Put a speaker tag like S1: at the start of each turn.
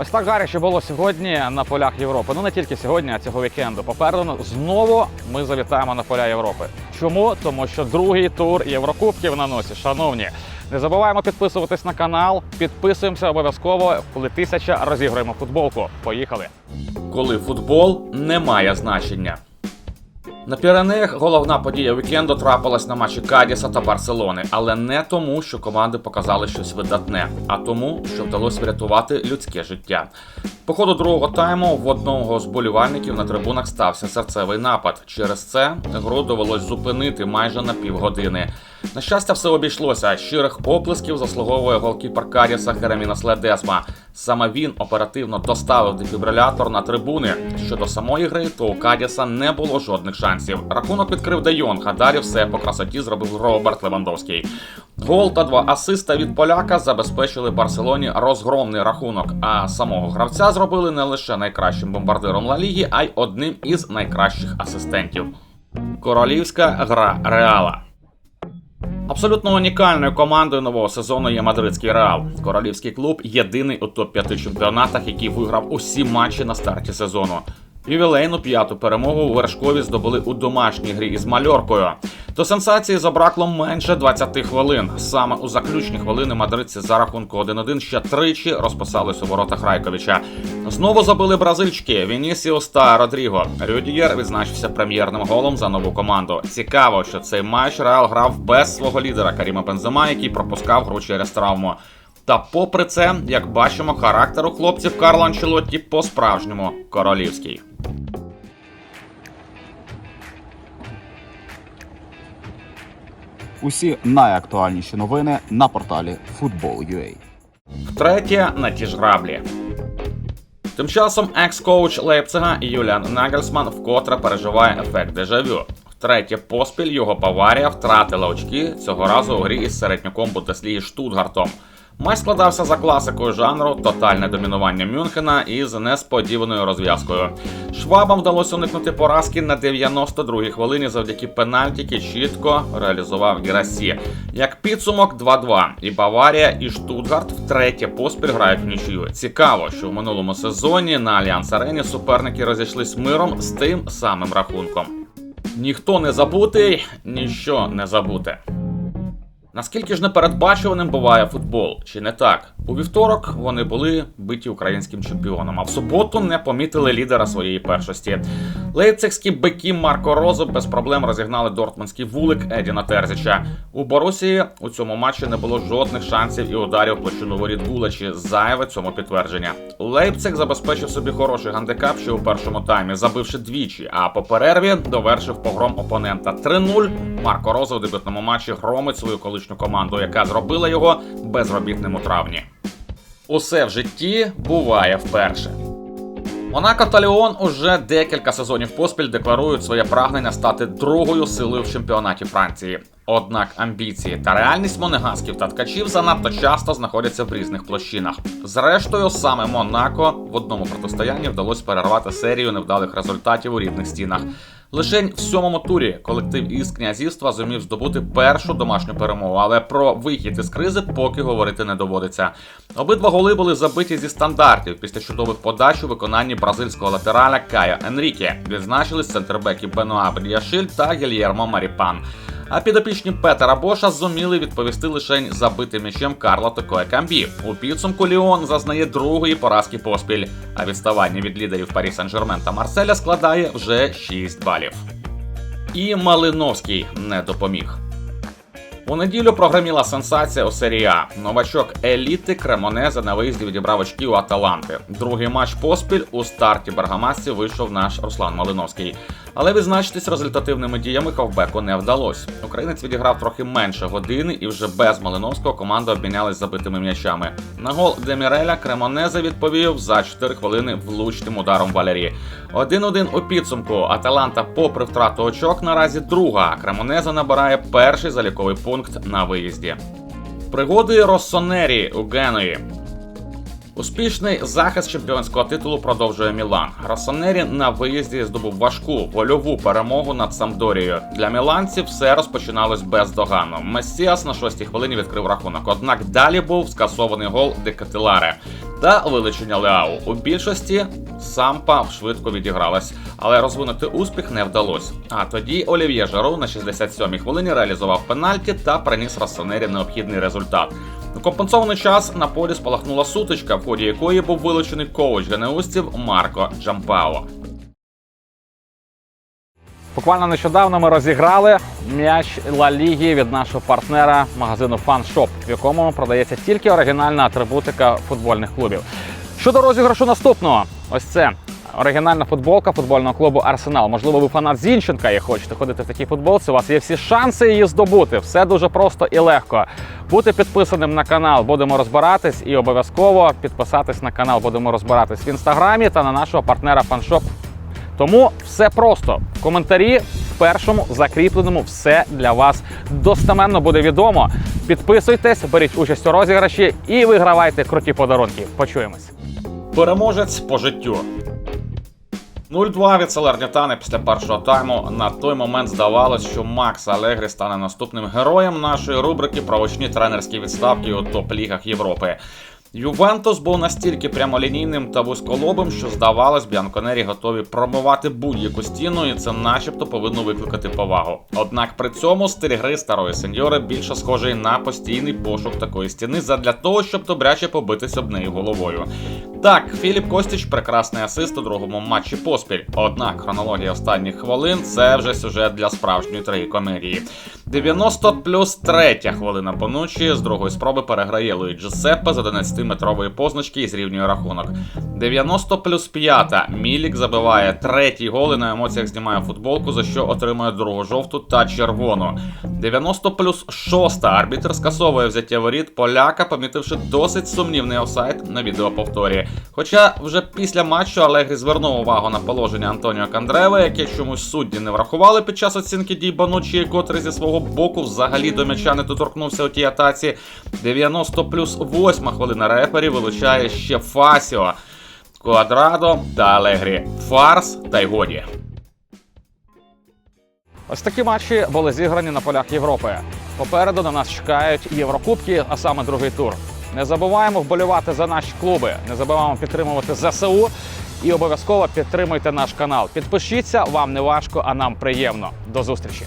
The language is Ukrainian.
S1: Ось так гаряче було сьогодні на полях Європи. Ну не тільки сьогодні, а цього вікенду. Попереду знову ми завітаємо на поля Європи. Чому? Тому що другий тур Єврокубків на носі. Шановні, не забуваємо підписуватись на канал. Підписуємося обов'язково, коли тисяча розіграємо футболку. Поїхали! Коли футбол не має значення. На Піренеях головна подія вікенду трапилась на матчі Кадіса та Барселони, але не тому, що команди показали щось видатне, а тому, що вдалося врятувати людське життя. По ходу другого тайму в одного з болівальників на трибунах стався серцевий напад. Через це гру довелось зупинити майже на півгодини. На щастя, все обійшлося. Щирих оплесків заслуговує голкіпер Кадіса Херемінас Ледесма. Саме він оперативно доставив дефібрилятор на трибуни. Щодо самої гри, то у Кадіса не було жодних шансів. Рахунок відкрив Де Йонг, а далі все по красоті зробив Роберт Левандовський. Гол та два асиста від поляка забезпечили Барселоні розгромний рахунок. А самого гравця зробили не лише найкращим бомбардиром Ла Ліги, а й одним із найкращих асистентів. Королівська гра Реала. Абсолютно унікальною командою нового сезону є мадридський Реал. Королівський клуб єдиний у топ-5 чемпіонатах, який виграв усі матчі на старті сезону. Ювілейну п'яту перемогу у вершкові здобули у домашній грі із мальоркою. До сенсації забракло менше 20 хвилин. Саме у заключні хвилини мадридці за рахунку 1-1 ще тричі розписались у воротах Райковича. Знову забили бразильчики Вінісіус та Родріго. Рюдієр відзначився прем'єрним голом за нову команду. Цікаво, що цей матч Реал грав без свого лідера Каріма Бензема, який пропускав гру через травму. Та попри це, як бачимо, характер у хлопців Карло Анчелотті по-справжньому королівський.
S2: Усі найактуальніші новини на порталі Football.ua.
S1: Втретє на ті ж граблі. Тим часом екс-коуч Лейпцига Юліан Нагельсман вкотре переживає ефект дежавю. Втретє поспіль його Баварія втратила очки цього разу у грі із середняком Бундесліги Штутгартом. Матч складався за класикою жанру тотальне домінування Мюнхена із несподіваною розв'язкою. Швабам вдалося уникнути поразки на 92-й хвилині завдяки пенальті, який чітко реалізував Герасі. Як підсумок 2-2. І Баварія, і Штутгарт втретє поспіль грають в нічию. Цікаво, що в минулому сезоні на Альянс Арені суперники розійшлись миром з тим самим рахунком. Ніхто не забутий, ніщо не забуте. Наскільки ж непередбачуваним буває футбол, чи не так? У вівторок вони були биті українським чемпіоном, а в суботу не помітили лідера своєї першості. Лейпцигські бики Марко Розо без проблем розігнали дортмундський вулик Едіна Терзіча. У Борусії у цьому матчі не було жодних шансів і ударів площину воріт Гулачі. Зайве цьому підтвердження. Лейпциг забезпечив собі хороший гандикап ще у першому таймі, забивши двічі. А по перерві довершив погром опонента 3-0. Марко Розо в дебютному матчі громить свою колишню команду, яка зробила його безробітним у травні. Усе в житті буває вперше. Монако та Ліон уже декілька сезонів поспіль декларують своє прагнення стати другою силою в чемпіонаті Франції. Однак амбіції та реальність монегасків та ткачів занадто часто знаходяться в різних площинах. Зрештою, саме Монако в одному протистоянні вдалося перервати серію невдалих результатів у рідних стінах. Лишень в сьомому турі колектив із князівства зумів здобути першу домашню перемогу, але про вихід із кризи поки говорити не доводиться. Обидва голи були забиті зі стандартів після чудових подач у виконанні бразильського латераля Кая Енріке. Відзначились центрбеки Бенуа Бріяшиль та Гільєрмо Маріпан. А підопічні Петера Боша зуміли відповісти лише забитим м'ячем Карла Токоя Камбі. У підсумку Ліон зазнає другої поразки поспіль, а відставання від лідерів Парі Сен-Жермен та Марселя складає вже 6 балів. І Малиновський не допоміг. У неділю прогреміла сенсація у серії А. Новачок еліти Кремонезе на виїзді відібрав очки у Аталанти. Другий матч поспіль у старті Бергамасці вийшов наш Руслан Малиновський. Але відзначитись результативними діями хавбеку не вдалося. Українець відіграв трохи менше години, і вже без Малиновського команда обмінялась забитими м'ячами. На гол Деміреля Кремонезе відповів за 4 хвилини влучним ударом Валерії. 1-1 у підсумку. Аталанта, попри втрату очок, наразі друга. Кремонезе набирає перший заліковий пункт на виїзді. Пригоди Россонері у Генуї. Успішний захист чемпіонського титулу продовжує Мілан. Росонері на виїзді здобув важку вольову перемогу над Самдорією. Для міланців все розпочиналось бездоганно. Месіас на шостій хвилині відкрив рахунок. Однак далі був скасований гол Декатиларе та вилучення Леау. У більшості Сампа швидко відігралась, але розвинути успіх не вдалося. А тоді Олів'є Жару на 67-й хвилині реалізував пенальті та приніс Росонері необхідний результат. У компенсований час на полі спалахнула сутичка, в ході якої був вилучений коуч генеустів Марко Джампао.
S3: Буквально нещодавно ми розіграли м'яч Ла Ліги від нашого партнера магазину FunShop, в якому продається тільки оригінальна атрибутика футбольних клубів. Щодо розіграшу наступного, ось це оригінальна футболка футбольного клубу Арсенал. Можливо, ви фанат Зінченка і хочете ходити в такій футболці. У вас є всі шанси її здобути. Все дуже просто і легко. Бути підписаним на канал, будемо розбиратись, і обов'язково підписатись на канал. Будемо розбиратись в інстаграмі та на нашого партнера FunShop тому все просто. В коментарі в першому закріпленому все для вас достеменно буде відомо. Підписуйтесь, беріть участь у розіграші і вигравайте круті подарунки. Почуємось.
S1: Переможець по життю. 0-2 від Салернітани після першого тайму. На той момент здавалось, що Макс Алегрі стане наступним героєм нашої рубрики про очні тренерські відставки у топ-лігах Європи. Ювентус був настільки прямолінійним та вузьколобим, що здавалось, Б'янконері готові промивати будь-яку стіну, і це начебто повинно викликати повагу. Однак при цьому стиль гри старої сеньори більше схожий на постійний пошук такої стіни задля того, щоб добряче побитись об неї головою. Так, Філіп Костіч прекрасний асист у другому матчі поспіль. Однак хронологія останніх хвилин це вже сюжет для справжньої трагікомедії. 90 плюс третя хвилина поночі з другої спроби переграє Луї Джусеппе з 11-метрової позначки і зрівнює рахунок. 90 плюс п'ята Мілік забиває третій гол і на емоціях знімає футболку, за що отримує другу жовту та червону. 90 плюс шоста арбітр скасовує взяття воріт поляка, помітивши досить сумнівний офсайд на відеоповторі. Хоча вже після матчу Алегрі звернув увагу на положення Антоніо Кандрева, яке чомусь судді не врахували під час оцінки дій Банучі, котрий зі свого боку взагалі до м'яча не доторкнувся у тій атаці. 90 плюс 8 хвилина рефері вилучає ще Фасіо. Квадрадо та Алегрі. Фарс та й годі.
S3: Ось такі матчі були зіграні на полях Європи. Попереду на нас чекають Єврокубки, а саме другий тур. Не забуваємо вболівати за наші клуби, не забуваємо підтримувати ЗСУ і обов'язково підтримуйте наш канал. Підпишіться, вам не важко, а нам приємно. До зустрічі!